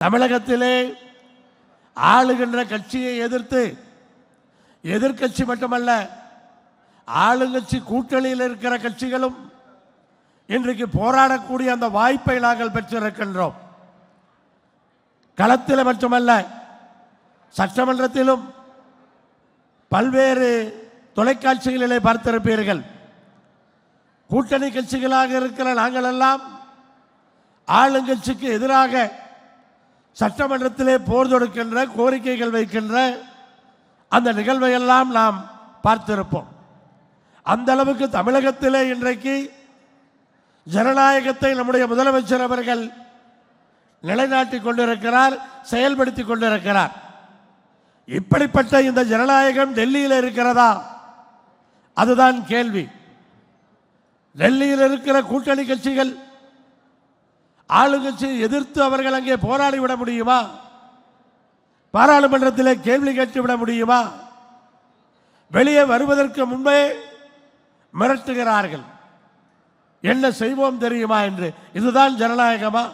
தமிழகத்திலே ஆளுகின்ற கட்சியை எதிர்த்து எதிர்க்கட்சி மட்டுமல்ல ஆளுங்கட்சி கூட்டணியில் இருக்கிற கட்சிகளும் இன்றைக்கு போராடக்கூடிய அந்த வாய்ப்பை நாங்கள் பெற்றிருக்கின்றோம். களத்தில் மட்டுமல்ல சட்டமன்றத்திலும் பல்வேறு தொலைக்காட்சிகளிலே பார்த்திருப்பீர்கள். கூட்டணி கட்சிகளாக இருக்கிற நாங்கள் எல்லாம் ஆளுங்கட்சிக்கு எதிராக சட்டமன்றத்திலே போர் தொடுக்கின்ற கோரிக்கைகள் வைக்கின்ற அந்த நிகழ்வையெல்லாம் நாம் பார்த்திருப்போம். அந்த அளவுக்கு தமிழகத்திலே இன்றைக்கு ஜனநாயகத்தை நம்முடைய முதலமைச்சர் அவர்கள் நிலைநாட்டி கொண்டிருக்கிறார் செயல்படுத்திக் கொண்டிருக்கிறார். இப்படிப்பட்ட இந்த ஜனநாயகம் டெல்லியில் இருக்கிறதா? அதுதான் கேள்வி. டெல்லியில் இருக்கிற கூட்டணி கட்சிகள் ஆளுங்கட்சி எதிர்த்து அவர்கள் அங்கே போராடி விட முடியுமா? பாராளுமன்றத்தில் கேள்வி கேட்டு விட முடியுமா? வெளியே வருவதற்கு முன்பே மிரட்டுகிறார்கள். என்ன செய்வோம் தெரியுமா என்று. இதுதான் ஜனநாயகமா?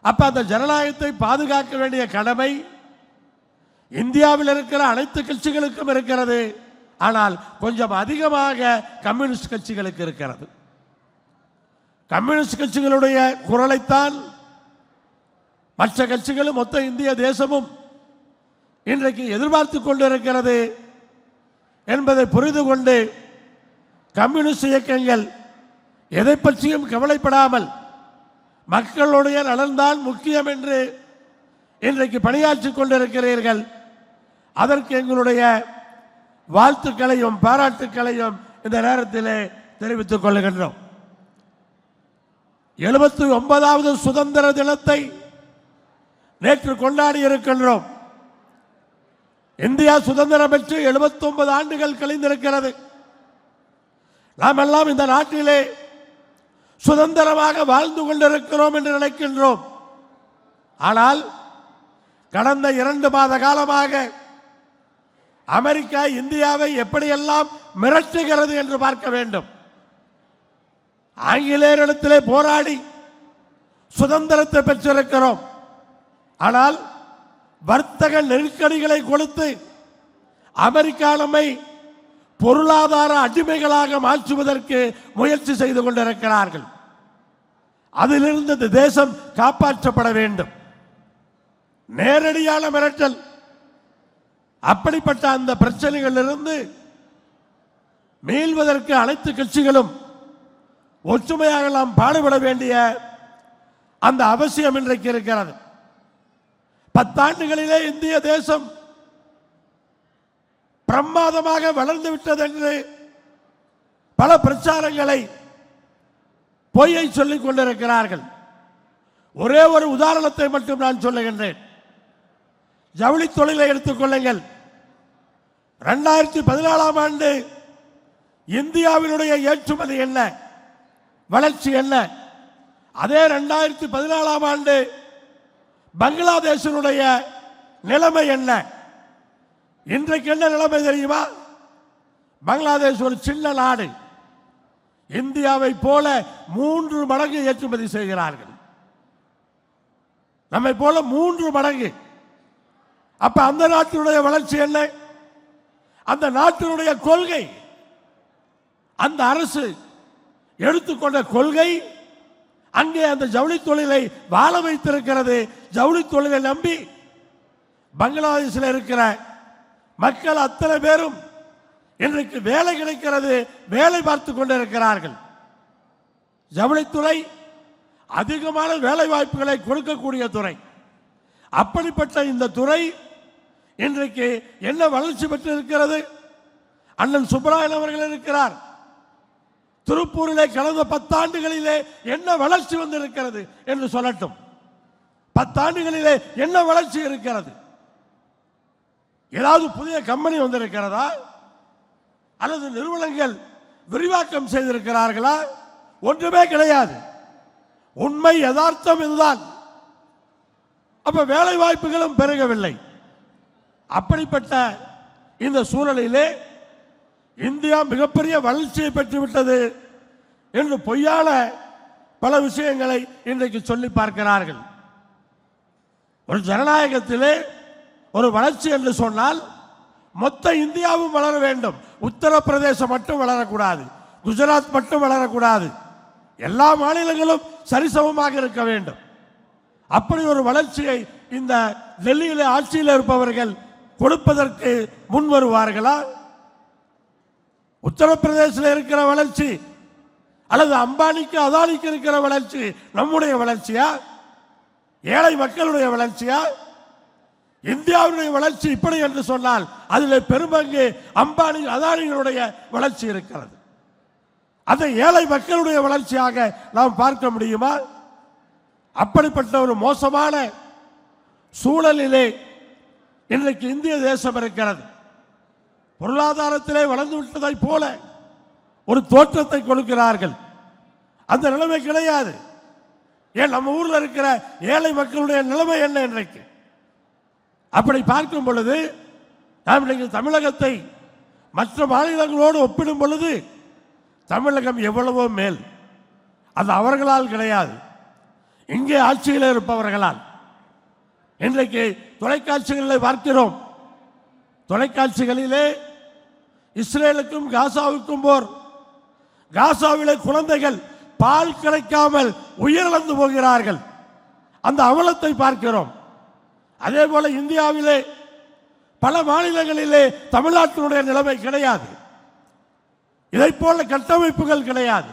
அப்ப அந்த ஜனநாயகத்தை பாதுகாக்க வேண்டிய கடமை இந்தியாவில் இருக்கிற அனைத்து கட்சிகளுக்கும் இருக்கிறது. ஆனால் கொஞ்சம் அதிகமாக கம்யூனிஸ்ட் கட்சிகளுக்கு இருக்கிறது. கம்யூனிஸ்ட் கட்சிகளுடைய குரலைத்தான் மற்ற கட்சிகளும் மொத்த இந்திய தேசமும் இன்றைக்கு எதிர்பார்த்து கொண்டிருக்கிறது என்பதை புரிந்து கொண்டு கம்யூனிஸ்ட் இயக்கங்கள் எதை பற்றியும் கவலைப்படாமல் மக்களுடைய நலன்தான் முக்கியம் என்று இன்றைக்கு பணியாற்றிக் கொண்டிருக்கிறீர்கள். அதற்கு எங்களுடைய வாழ்த்துக்களையும் பாராட்டுக்களையும் இந்த நேரத்திலே தெரிவித்துக் கொள்கின்றோம். எழுபத்தி ஒன்பதாவது சுதந்திர தினத்தை நேற்று கொண்டாடி இருக்கின்றோம். இந்தியா சுதந்திரம் பெற்று 79 ஆண்டுகள் கழிந்திருக்கிறது. நாம் எல்லாம் இந்த நாட்டிலே சுதந்திரமாக வாழ்ந்து கொண்டிருக்கிறோம் என்று நினைக்கின்றோம். ஆனால் கடந்த இரண்டு மாத காலமாக அமெரிக்கா இந்தியாவை எப்படியெல்லாம் மிரட்டுகிறது என்று பார்க்க வேண்டும். ஆங்கிலேயரிடத்திலே போராடி சுதந்திரத்தை பெற்றிருக்கிறோம். ஆனால் வர்த்தக நெருக்கடிகளை கொடுத்து அமெரிக்கா நம்மை பொருளாதார அடிமைகளாக மாற்றுவதற்கு முயற்சி செய்து கொண்டிருக்கிறார்கள். அதிலிருந்து இந்த தேசம் காப்பாற்றப்பட வேண்டும். நேரடியான மிரட்டல். அப்படிப்பட்ட அந்த பிரச்சனைகளிலிருந்து மீள்வதற்கு அனைத்து கட்சிகளும் ஒற்றுமையாக நாம் பாடுபட வேண்டிய அந்த அவசியம் இன்றைக்கு இருக்கிறது. பத்தாண்டுகளிலே இந்திய தேசம் பிரமாதமாக வளர்ந்து விட்டது என்று பல பிரச்சாரங்களை பொய்யை சொல்லிக் கொண்டிருக்கிறார்கள். ஒரே ஒரு உதாரணத்தை மட்டும் நான் சொல்லுகின்றேன். ஜவுளி தொழிலை எடுத்துக்கொள்ளுங்கள் ரெண்டாயிரத்தி பதினாலாம் ஆண்டு இந்தியாவினுடைய ஏற்றுமதி என்ன? வளர்ச்சி என்ன? அதே ரெண்டாயிரத்தி பதினாலாம் ஆண்டு பங்களாதேஷனுடைய நிலைமை என்ன? இன்றைக்கு என்ன நிலைமை தெரியுமா? பங்களாதேஷ் ஒரு சின்ன நாடு. இந்தியாவை போல மூன்று மடங்கு ஏற்றுமதி செய்கிறார்கள். நம்மை போல மூன்று மடங்கு. அப்ப அந்த நாட்டினுடைய வளர்ச்சி என்ன? அந்த நாட்டினுடைய கொள்கை. அந்த அரசு எடுத்துக்கொண்ட கொள்கை அங்கே அந்த ஜவுளி தொழிலை வாழ வைத்திருக்கிறது. ஜவுளி தொழிலை நம்பி பங்களாதேஷில் இருக்கிற மக்கள் அத்தனை பேரும் இன்றைக்கு வேலை கிடைக்கிறது. வேலை பார்த்து கொண்டிருக்கிறார்கள். ஜவுளித்துறை அதிகமான வேலை வாய்ப்புகளை கொடுக்கக்கூடிய துறை. அப்படிப்பட்ட இந்த துறை இன்றைக்கு என்ன வளர்ச்சி பெற்று இருக்கிறது அண்ணன் சுப்பராயன் அவர்கள் இருக்கிறார். திருப்பூரிலே கடந்த பத்தாண்டுகளிலே என்ன வளர்ச்சி வந்திருக்கிறது என்று சொல்லட்டும். பத்தாண்டுகளிலே என்ன வளர்ச்சி இருக்கிறது? ஏதாவது புதிய கம்பெனி வந்திருக்கிறதா? அல்லது நிறுவனங்கள் விரிவாக்கம் செய்திருக்கிறார்களா? ஒன்றுமே கிடையாது. உண்மை யதார்த்தம் இதுதான். அப்ப வேலை வாய்ப்புகளும் பெருகவில்லை. அப்படிப்பட்ட இந்த சூழலிலே இந்தியா மிகப்பெரிய வளர்ச்சியை பெற்றுவிட்டது என்று பொய்யான பல விஷயங்களை இன்றைக்கு சொல்லி பார்க்கிறார்கள். ஒரு ஜனநாயகத்திலே ஒரு வளர்ச்சி என்று சொன்னால் மொத்த இந்தியாவும் வளர வேண்டும். உத்தரப்பிரதேசம் மட்டும் வளரக்கூடாது. குஜராத் மட்டும் வளரக்கூடாது. எல்லா மாநிலங்களும் சரிசமமாக இருக்க வேண்டும். அப்படி ஒரு வளர்ச்சியை இந்த டெல்லியில் ஆட்சியில் இருப்பவர்கள் கொடுப்பதற்கு முன் வருவார்களா உத்தரப்பிரதேசத்தில் இருக்கிற வளர்ச்சி அல்லது அம்பானிக்கு அதானிக்கு இருக்கிற வளர்ச்சி நம்முடைய வளர்ச்சியா? ஏழை மக்களுடைய வளர்ச்சியா? இந்தியாவுடைய வளர்ச்சி இப்படி என்று சொன்னால் அதில் பெரும்பங்கு அம்பானி அதானிகளுடைய வளர்ச்சி இருக்கிறது. அதை ஏழை மக்களுடைய வளர்ச்சியாக நாம் பார்க்க முடியுமா? அப்படிப்பட்ட ஒரு மோசமான சூழலிலே இன்றைக்கு இந்திய தேசம் இருக்கிறது. பொருளாதாரத்திலே வளர்ந்து விட்டதைப் போல ஒரு தோற்றத்தை கொடுக்கிறார்கள். அந்த நிலைமை கிடையாது. ஏன் நம்ம ஊரில் இருக்கிற ஏழை மக்களுடைய நிலைமை என்ன இன்றைக்கு? அப்படி பார்க்கும் பொழுது நாம் இன்றைக்கு தமிழகத்தை மற்ற மாநிலங்களோடு ஒப்பிடும் பொழுது தமிழகம் எவ்வளவோ மேல். அது அவர்களால் கிடையாது. இங்கே ஆட்சியில் இருப்பவர்களால். இன்றைக்கு தொலைக்காட்சிகளில் பார்க்கிறோம் தொலைக்காட்சிகளிலே இஸ்ரேலுக்கும் காசாவுக்கும் போர். காசாவிலே குழந்தைகள் பால் கிடைக்காமல் உயிரிழந்து போகிறார்கள். அந்த அவலத்தை பார்க்கிறோம். அதே போல இந்தியாவிலே பல மாநிலங்களிலே தமிழ்நாட்டினுடைய நிலைமை கிடையாது. இதை போல கட்டமைப்புகள் கிடையாது.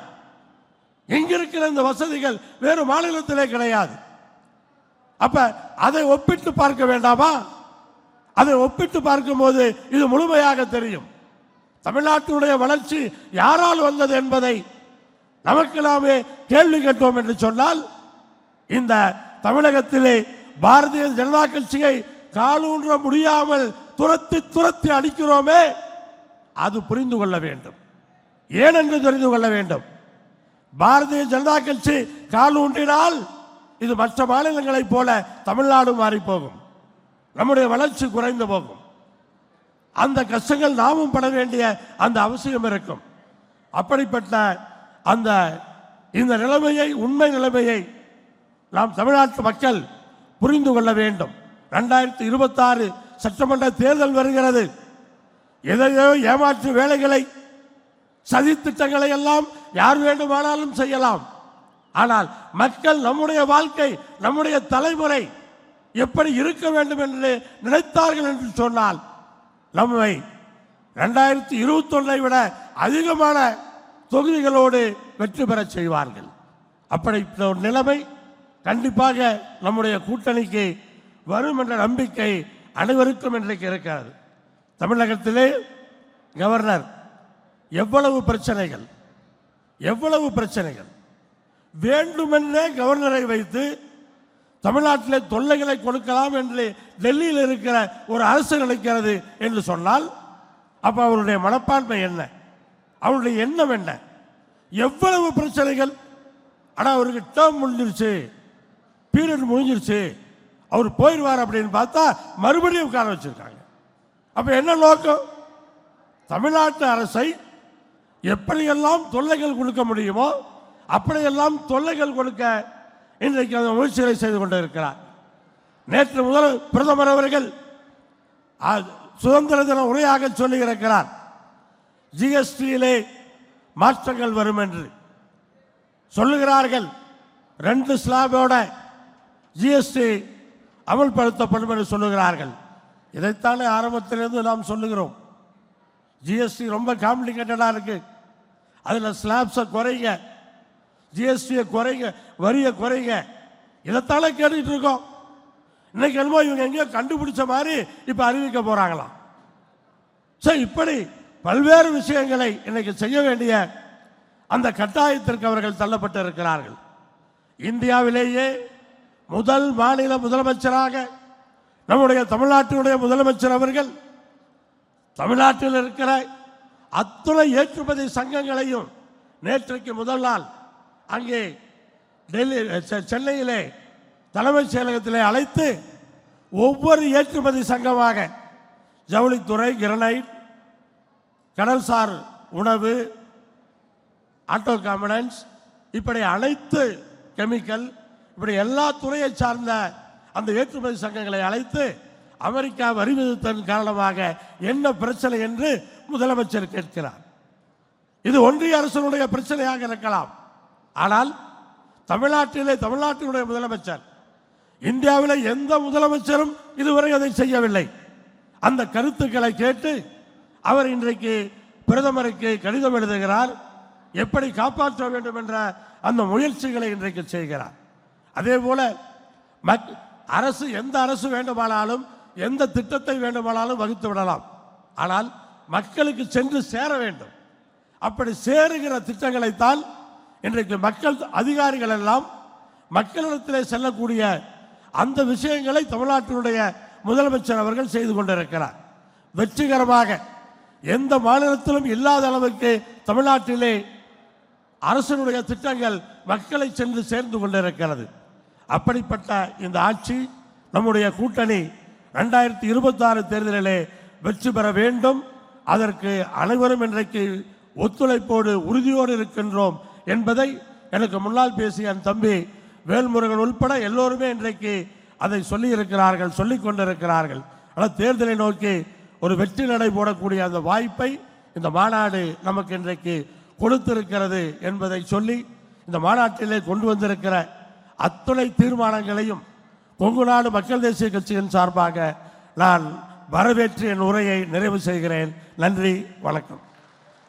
எங்கிருக்கிற இந்த வசதிகள் வேறு மாநிலத்திலே கிடையாது. அப்ப அதை ஒப்பிட்டு பார்க்க வேண்டாமா? அதை ஒப்பிட்டு பார்க்கும்போது இது முழுமையாக தெரியும். தமிழ்நாட்டினுடைய வளர்ச்சி யாரால் வந்தது என்பதை நமக்கு நாமே கேள்வி கேட்டோம் என்று சொன்னால் இந்த தமிழகத்திலே பாரதிய ஜனதா கட்சியை காலூன்ற முடியாமல் துரத்தி துரத்தி அடிக்கிறோமே அது புரிந்து கொள்ள வேண்டும். ஏனென்று தெரிந்து கொள்ள வேண்டும். பாரதிய ஜனதா கட்சி கால் ஊன்றினால் இது மற்ற மாநிலங்களைப் போல தமிழ்நாடு மாறிப்போகும். நம்முடைய வளர்ச்சி குறைந்து போகும். அந்த கஷ்டங்கள் நாமும் பட வேண்டிய அந்த அவசியம் இருக்கும். அப்படிப்பட்ட அந்த இந்த நிலைமையை உண்மை நிலைமையை நாம் தமிழ்நாட்டு மக்கள் புரிந்து கொள்ள வேண்டும். ரெண்டாயிரத்தி இருபத்தாறு சட்டமன்ற தேர்தல் வருகிறது. எதையோ ஏமாற்று வேலைகளை சதி திட்டங்களை எல்லாம் யார் வேண்டுமானாலும் செய்யலாம். ஆனால் மக்கள் நம்முடைய வாழ்க்கை நம்முடைய தலைமுறை எப்படி இருக்க வேண்டும் என்று நினைத்தார்கள் என்று சொன்னால் நம்மை ரெண்டாயிரத்தி இருபத்தொன்னை விட அதிகமான தொகுதிகளோடு வெற்றி பெறச் செய்வார்கள். அப்படிப்பட்ட ஒரு நிலைமை கண்டிப்பாக நம்முடைய கூட்டணிக்கு வரும் என்ற நம்பிக்கை அனைவருக்கும் இன்றைக்கு இருக்கிறது. தமிழகத்திலே கவர்னர் எவ்வளவு பிரச்சனைகள் எவ்வளவு பிரச்சனைகள்? வேண்டுமென்றே கவர்னரை வைத்து தமிழ்நாட்டிலே தொல்லைகளை கொடுக்கலாம் என்று டெல்லியில் இருக்கிற ஒரு அரசு நினைக்கிறது என்று சொன்னால் அப்போ அவருடைய மனப்பான்மை என்ன? அவருடைய எண்ணம் என்ன? எவ்வளவு பிரச்சனைகள்? ஆனால் அவருக்கு டேர்ம் முடிஞ்சிருச்சு. பீரியட் முடிஞ்சிருச்சு. அவர் போயிடுவார் அப்படின்னு பார்த்தா மறுபடியும் உட்கார வச்சிருக்காங்க. அப்போ என்ன நோக்கம்? தமிழ்நாட்டு அரசை எப்படியெல்லாம் தொல்லைகள் கொடுக்க முடியுமோ அப்படியெல்லாம் தொல்லைகள் கொடுக்க இன்றைக்கு அந்த முயற்சிகளை செய்து கொண்டிருக்கிறார். நேற்று முதல் பிரதமர் அவர்கள் சுதந்திர தின உரையாக சொல்லியிருக்கிறார். ஜிஎஸ்டியிலே மாற்றங்கள் வரும் என்று. சொல்லுகிறார்கள் ரெண்டு ஸ்லாபோட ஜிஎஸ்டி அமல்படுத்தப்படும் என்று சொல்லுகிறார்கள். இதைத்தானே ஆரம்பத்திலிருந்து நாம் சொல்லுகிறோம். ஜிஎஸ்டி ரொம்ப காம்ப்ளிகேட்டடாக இருக்குது அதில் ஸ்லாப்ஸை குறைங்க. ஜிஎஸ்டியை குறைங்க வரியை குறைங்க. இதைத்தானே கேட்டுட்டு இருக்கோம். இன்னைக்கு என்னமோ இவங்க எங்கேயோ கண்டுபிடிச்ச மாதிரி இப்போ அறிவிக்க போகிறாங்களாம் சரி இப்படி பல்வேறு விஷயங்களை இன்னைக்கு செய்ய வேண்டிய அந்த கட்டாயத்திற்கு அவர்கள் தள்ளப்பட்டு இருக்கிறார்கள். இந்தியாவிலேயே முதல் மாநில முதலமைச்சராக நம்முடைய தமிழ்நாட்டினுடைய முதலமைச்சர் அவர்கள் தமிழ்நாட்டில் இருக்கிற அத்துணை ஏற்றுமதி சங்கங்களையும் நேற்றைக்கு முதல் நாள் அங்கே டெல்லி செ- சென்னையிலே தலைமைச் செயலகத்திலே அழைத்து ஒவ்வொரு ஏற்றுமதி சங்கமாக ஜவுளித்துறை கிரனைட் கடல்சார் உணவு ஆட்டோ காம்பனன்ஸ் இப்படி அனைத்து கெமிக்கல் இப்படி எல்லா துறையை சார்ந்த அந்த ஏற்றுமதி சங்கங்களை அழைத்து அமெரிக்கா வரி விதித்தன் காரணமாக என்ன பிரச்சனை என்று முதலமைச்சர் கேட்கிறார். இது ஒன்றிய அரசனுடைய பிரச்சனையாக இருக்கலாம். ஆனால் தமிழ்நாட்டிலே தமிழ்நாட்டினுடைய முதலமைச்சர் இந்தியாவில் எந்த முதலமைச்சரும் இதுவரை அதை செய்யவில்லை. அந்த கருத்துக்களை கேட்டு அவர் இன்றைக்கு பிரதமருக்கு கடிதம் எழுதுகிறார் எப்படி காப்பாற்ற வேண்டும் என்ற அந்த முயற்சிகளை இன்றைக்கு செய்கிறார். அதே போல மக்- அரசு எந்த அரசு வேண்டுமானாலும் எந்த திட்டத்தை வேண்டுமானாலும் வகுத்து விடலாம். ஆனால் மக்களுக்கு சென்று சேர வேண்டும். அப்படி சேருகிற திட்டங்களைத்தான் இன்றைக்கு மக்கள் அதிகாரிகள் எல்லாம் மக்களிடத்தில் செல்லக்கூடிய அந்த விஷயங்களை தமிழ்நாட்டினுடைய முதலமைச்சர் அவர்கள் செய்து கொண்டிருக்கிறார். வெற்றிகரமாக எந்த மாநிலத்திலும் இல்லாத அளவுக்கு தமிழ்நாட்டிலே அரசனுடைய திட்டங்கள் மக்களை சென்று சேர்ந்து கொண்டிருக்கிறது. அப்படிப்பட்ட இந்த ஆட்சி நம்முடைய கூட்டணி ரெண்டாயிரத்தி இருபத்தாறு தேர்தலிலே வெற்றி பெற வேண்டும். அதற்கு அனைவரும் இன்றைக்கு ஒத்துழைப்போடு உறுதியோடு இருக்கின்றோம். என்பதை எனக்கு முன்னால் பேசிய என் தம்பி வேல்முருகன் உள்பட எல்லோருமே இன்றைக்கு அதை சொல்லி இருக்கிறார்கள் சொல்லிக் கொண்டிருக்கிறார்கள். ஆனால் தேர்தலை நோக்கி ஒரு வெற்றி நடை போடக்கூடிய அந்த வாய்ப்பை இந்த மாநாடு நமக்கு இன்றைக்கு கொடுத்திருக்கிறது என்பதை சொல்லி இந்த மாநாட்டிலே கொண்டு வந்திருக்கிற அத்துணை தீர்மானங்களையும் கொங்கு நாடு மக்கள் தேசிய கட்சியின் சார்பாக நான் வரவேற்று என் உரையை நிறைவு செய்கிறேன். நன்றி வணக்கம்.